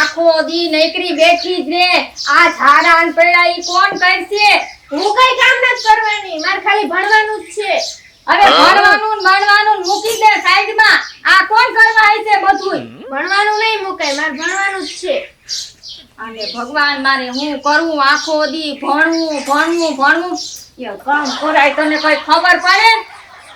આખો દી નૈકરી બેઠી જ રે આ ઝાડા ને પૈડા ઈ કોણ કરશે? હું કઈ કામ ન કરવાની મારે ખાલી ભણવાનું જ છે. હવે ભણવાનું ભણવાનું મૂકી દે સાઈડમાં. આ કોણ કરવા આવી છે બધું ભણવાનું નહીં મુકાય મારે ભણવાનું જ છે. અને ભગવાન મારે હું કરું આખો દી ભણવું ભણવું ભણવું એ કામ કરાય તને કઈ ખબર પડે?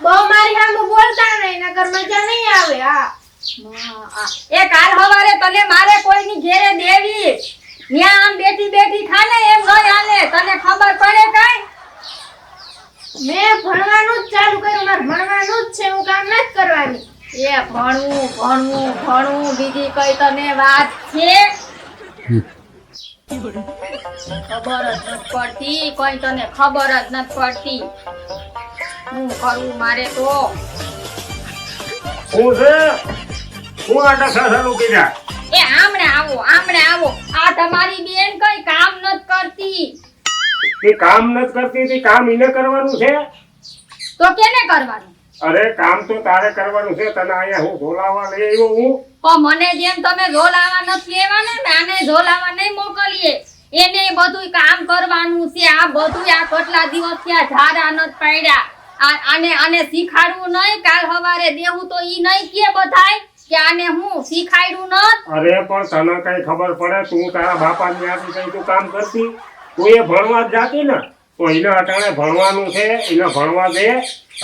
બહુ મારી સામે બોલતા નહીં નગર મજા નહીં આવે હા. એ કાલ હવારે તને મારે કોઈની ઘેરે દેવી. ન્યા આમ બેઠી બેઠી ખાને એમ ન હાલે. તને ખબર પડે કઈ? મેં ભણવાનું જ ચાલુ કર્યું. મારે ભણવાનું જ છે. હું કામ નથી કરવાની. એ ભણવું ભણવું ભણવું. બીજી કઈ તને વાત છે? ખબર જ નથી પડતી. કોઈ તને ખબર જ નથી પડતી. હું કરવું મારે તો? હું છે? હું આટા ચાલુ કર્યા એ આમણે આવો આમણે આવો. આ તમારી બેન કઈ કામ નથી કરતી. એ કામ નથી કરતી તે કામ એને કરવાનું છે? તો કેને કરવાનું? અરે કામ તો તારે કરવાનું છે. તને અહીંયા હું બોલાવવા લઈ આવ્યો હું. પણ મને જેમ તમે ઝોલાવા નથી લેવાના ને આને ઝોલાવા નહીં મોકલીએ. એને બધું કામ કરવાનું છે. આ બધું આ કેટલા દિવસ થયા ઝાડા નથી પાડ્યા. આને આને શીખાડવું નહીં. કાલ સવારે દેવું તો ઈ નહીં કે બધાય. કે આને હું શીખાડ્યું ન અરે પણ તને કઈ ખબર પડે તું તારા બાપા ની આથી કઈ તું કામ કરતી? તું એ ભણવા જ જાતી ને તો એને અટાણે ભણવાનું છે એને ભણવા દે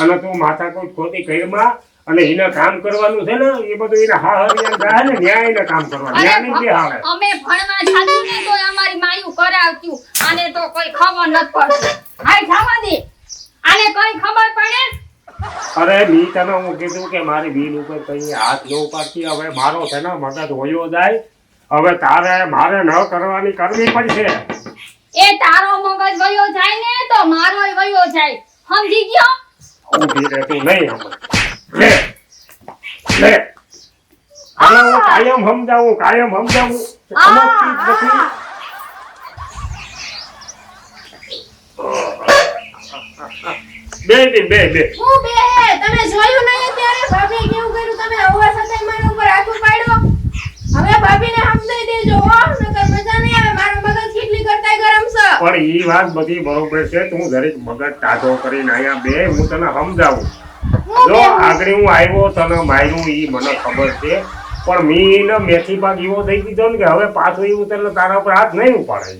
અને તું માથા કોઈ ખોટી કઈમાં અને એને કામ કરવાનું છે ને એ બધું એને હા હરિયાણ જાય ને ન્યાય એને કામ કરવાનું. ન્યાય નહીં બે આવે અમે ભણવા જાતું ને તો અમારી માયું કરાવતું. આને તો કોઈ ખબર ન પડતી. હાય જવા દે. આને કઈ ખબર પડે? અરે મી તને હું કીધું કે મારી બિલ ઉપર કઈ હાથ ન ઉપાડતી. હવે મારો છે ને મગજ હોયો જાય. હવે તારે મારે ન કરવાની કરવી પડશે. એ તારો મગજ વયો જાય ને તો મારો વયો જાય. સમજી ગયો? ઊભી રહેતું નહીં હમણાં. લે લે. હવે હું કાયમ સમજાવું કાયમ સમજાવું. સમજતી નથી. બે બે બે હું બે તમે જોયું નહીં અત્યારે? ભાભી કેવું કર્યું તમે અવર સાથે મારા ઉપર હાથ પાડ્યો હવે ભાભીને સમજાઈ દેજો હો નકર મજા નહીં આવે મારો મગજ કેટલી કરતા ગરમ છે. પણ ઈ વાત બધી બરોબર છે તું દરેક મગજ ટાઢો કરીને અહીંયા બે હું તને સમજાવું. જો આગળ હું આવ્યો તને માર્યું ઈ મને ખબર છે. પણ મીને મેથી પાક એવો થઈ દીધો ને કે હવે પાછો એવું તને તારા ઉપર હાથ નહીં ઉપાડે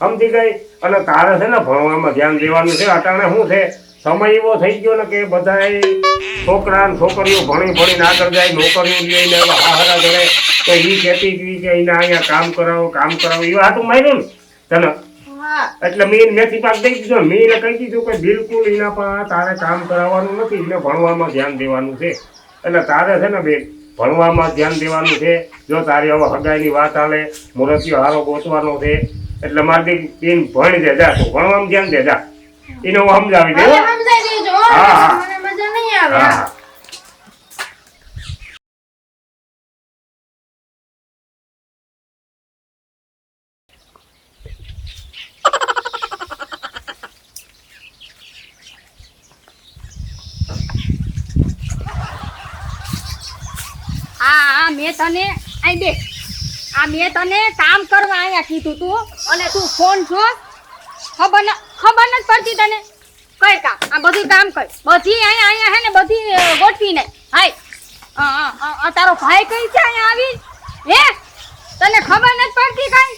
સમજી ગઈ? અને તારે છે ને ભણવામાં ધ્યાન દેવાનું છે અટાણે શું છે? સમય એવો થઈ ગયો ને કે બધાય છોકરા ને છોકરીઓ ભણી ભણીને આગળ જાય નોકરીઓ લઈને હારા કરે તો એ કહેતી હતી કે એને અહીંયા કામ કરાવો કામ કરાવો. એ હાથું માર્યું ને? તને? એટલે મેં મેથી પાક દઈ દીધો. મેં એને કહી દીધું કે બિલકુલ એના પર તારે કામ કરાવવાનું નથી એને ભણવામાં ધ્યાન દેવાનું છે. એટલે તારે છે ને બેન ભણવામાં ધ્યાન દેવાનું છે. જો તારી હવે હગાઈની વાત હાલે મુરતીયો હારો ગોતવાનો છે. એટલે મારી બેન ભણી દે જા તું. ભણવામાં ધ્યાન દે જા. એને હું સમજાવી દઉં દેજો હા, હા. મને મજા નહીં આવે હા હા. હા. આ આ મેં તને આઈ બે આ મેં તને કામ કરવા અહીંયા કીધું તું અને તું ફોન છો ખબર ન ખબર નથી પડતી તને? કઈ કામ. આ બધું કામ કર. બધી અહીંયા અહીંયા હે ને બધી ગોઠવી નાખ હાય. તારો ભાઈ કઈ છે અહીંયા આવી હે? તને ખબર નથી પડતી કઈ?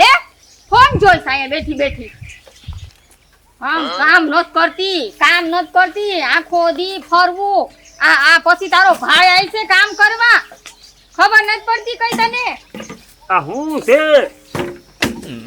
લે ફોન જોઈશ અહીંયા બેઠી બેઠી. આમ કામ નથી કરતી કામ નથી કરતી આખો દી ફરવું. આ આ પછી તારો ભાઈ આવી છે કામ કરવા. ખબર નથી પડતી કઈ તને? આ હું છે?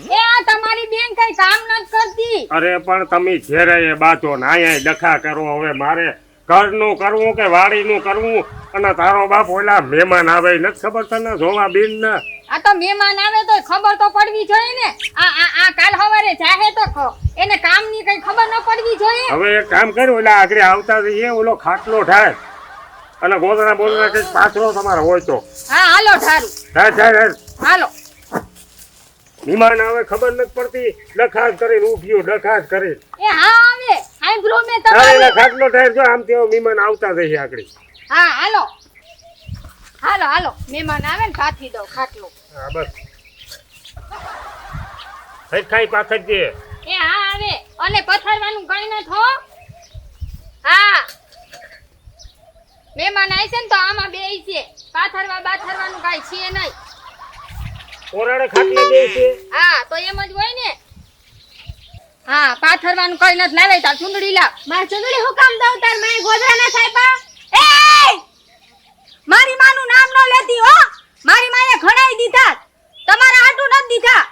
એ આ તમારી બેન કઈ કામ નથી કરતી? અરે પણ તમે ઘેરે એ બાજો ને અહીંયા ડખા કરો હવે મારે ઘરનું કરવું કે વાડીનું કરવું? અને તારો બાપ ઓલા મહેમાન આવે નથી ખબર તને જોવા બેન ને આ તો મહેમાન આવે તો ખબર તો પડવી જોઈએ ને. આ આ આ કાલ સવારે જાહે તો ખ- એને કામની કઈ ખબર ન પડવી જોઈએ. હવે એક કામ કર્યું ઓલા આગળ આવતા જઈએ ઓલો ખાટલો થાય અને ગોદરા બોલરા કંઈક પાછળ તમારે હોય તો. હા હાલો ઠારું થાય. હાલો. મહેમાન આવે ખબર નથી પડતી. ડખાસ કરીને ઉઠ્યું ડખાસ કરી એ હા આવે. હાઈ બ્રો મે તમારે. તમારું ખાટલો થાય જો આમ તેવો મહેમાન આવતા જશે આકડી હા હાલો. હાલો હાલો. મહેમાન આવે ને કાથી દઉં ખાટલો. હા બસ. થઈ ખાઈ પાછળ જે એ હા આવે. અને પથારવાનું કઈ ન થો હા. મહેમાન આવી છે ને તો આમાં બે છે. પાથરવા બાથરવાનું કઈ છે નહીં. ઓરાડે ખાટલે દે છે. હા તો એમ જ હોય ને. હા પાથરવાનું કઈ નથી. લાવે તાર ચુંદડી લાવ. માર ચુંદડી હું કામ દઉં? તાર માય ગોધરા ના થાય પા. એ! મારી માનું નામ ન લેતી હો. મારી માએ ઘણાઈ દીધા. તમારા આટું નથી દીધા.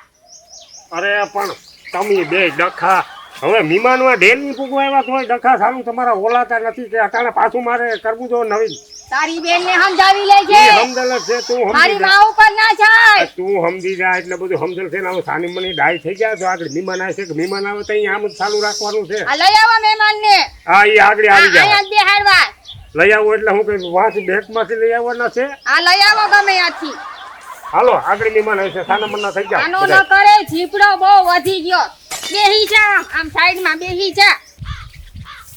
અરે પણ તમે બે ડખા. હવે મીમાનમાં ડેલી પૂગવા એવા તો ડખા સારું તમારા ઓલાતા નથી કે અટાણે પાછું મારે કરવું જો નવીન. તારી બેન ને સમજાવી લેજે. સમજલ છે તું મારી માં ઉપર ના જાય. તું સમજી જા એટલે બધું સમજલ છે ને હવે સાની મની ડાય થઈ ગયા તો આગળ મહેમાન આવે છે કે મહેમાન આવે તો અહીંયા આમ ચાલુ રાખવાનું છે. આ લઈ આવો મહેમાન ને હા એ આગળ આવી જાય અહીંયા બેહાડવા. લઈ આવો એટલે હું કઈ વાંચ બેગમાંથી લઈ આવવાના છે? આ લઈ આવો ગમે આથી હાલો આગળ મહેમાન આવે છે સાના મના થઈ ગયા આનો ન કરે જીપડો બહુ વધી ગયો. બેહી જા આમ, આમ સાઈડમાં બેહી જા.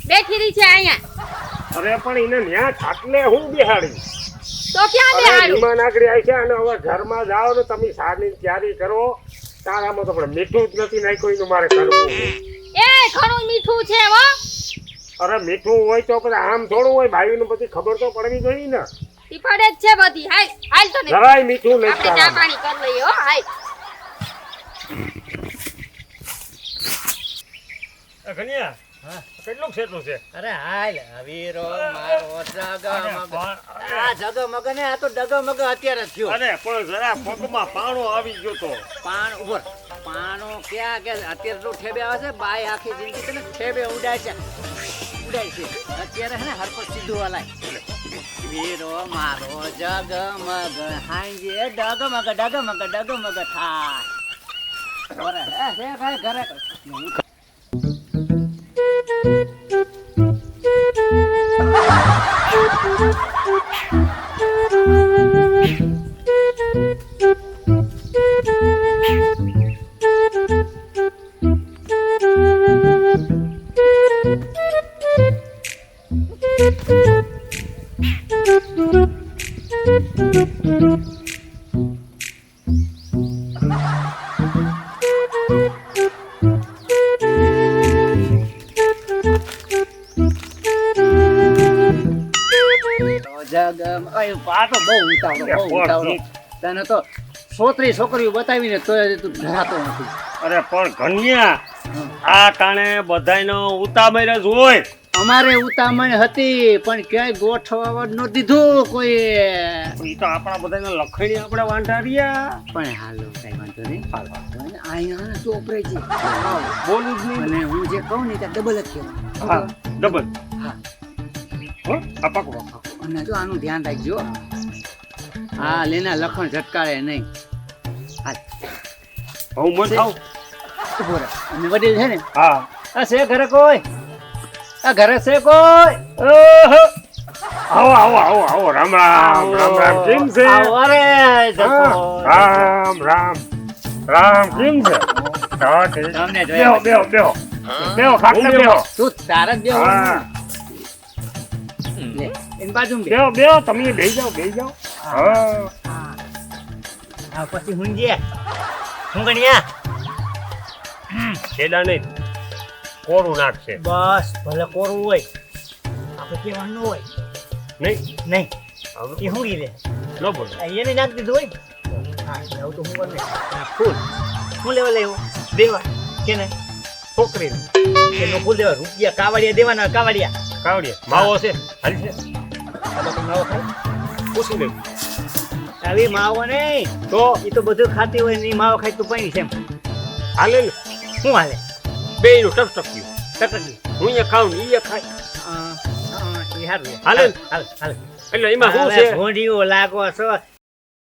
બેઠી રહી છે અહીંયા. અરે પણ એને ન્યા ખાટલે હું બિહાડી? તો ક્યાં અરે બેહાડું મહેમાન આગળ આવી છે અને હવે ઘરમાં જાઓ ને તમે સારની તૈયારી કરો. તારામાં તો પણ મીઠું જ નથી નાખ્યું એનું મારે કરવું એ ઘણું મીઠું છે હો. અરે મીઠું હોય તો પછી આમ થોડું હોય ભાઈઓને બધી ખબર તો પડવી જોઈએ ને. ઈ પડે જ છે બધી. હાલ હાલ તો ને જરાય મીઠું નહીં આપણે ચા પાણી કરી લઈએ હો હાલ એ કન્યા, કેટલું છેટલું છે? અરે હાલ વીરો મારો જગમગ અરે આ જગમગ ને આ તો ડગમગ અત્યારે જ થયો. અરે પણ જરા પગમાં પાણો આવી ગયો તો. પાણ ઉપર પાણો ક્યાં કે અત્યારે તો ઠેબે આવે છે બાય આખી જિંદગી તને ઠેબે ઉડાય છે. ઉડાય છે. અત્યારે હે ને હરપત સીધું હલાય. વીરો મારો જગમગ હાંજે ડગમગ ડગમગ ડગમગ થાય. ભાઈ ઘરે. જગમ. તો બહુ ઉતાવળો બહુ ઉતાવળો. તને તો છોકરી છોકરીઓ બતાવીને તોય તું ધરાતો નથી. અરે પણ કન્યા આ કાણે બધાયનો ઉતામેર જ હોય. અમારે ઉતામણ હતી પણ ક્યાંય ગોઠવવા ન દીધું કોઈ એ તો આપણા બધાના લખણી આપણે વાંઢા રહ્યા પણ હાલો કઈ વાંધો નહીં. અહીંયા ચોપરે છે? બોલું જ નહીં. અને હું જે કહું ને ત્યાં ડબલ જ હા ડબલ હા. હો આ અને જો આનું ધ્યાન રાખજો. હા લેના લખણ ઝટકાળે નહીં. હાલ હું મત ખાવ અને વડીલ છે ને? હા. આ છે ઘરે કોઈ? આ ઘરે છે કોઈ? ઓહો. આવો આવો આવો આવો રામ રામ રામ રામ કેમ છે? અરે રામ રામ રામ કેમ છે? તમને બેહો જોયા બેહો બેહો. બેહો ખાટલે બેહો. તું તારા બેહો. એની બાજુમાં બેહો. બેહો તમે બેહી જાઓ બેહી જાઓ. હા. આ પછી હુંજે હું ગણ્યા? છેડા નહીં. કોરું નાખશે? બસ ભલે કોરું હોય. આપણે કહેવાનું ન હોય. નહીં? નહીં. હવે એ હું રે ન બોલ. એને નાખી દીધું હોય હા એવું તો હું કરે ફૂલ. શું લેવા લેવું દેવા. કે નહીં છોકરી એનો ફૂલ દેવા રૂપિયા કાવડિયા દેવાના કાવડિયા. કાવડિયા. માવો છે. હાલ છે. માવો ખાય પૂછી લેવું આવી માવો નહીં. તો? એ તો બધું ખાતી હોય ને ઈ માવો ખાય તું પૈણી છે હાલે શું હાલે? બે નું ટકટક્યું ટકટકી હું એ ખાઉં ને ખાય. એ છે. હાલે. હાલ હાલ. એટલે એમાં શું છે? ભોંડીઓ લાગો છો.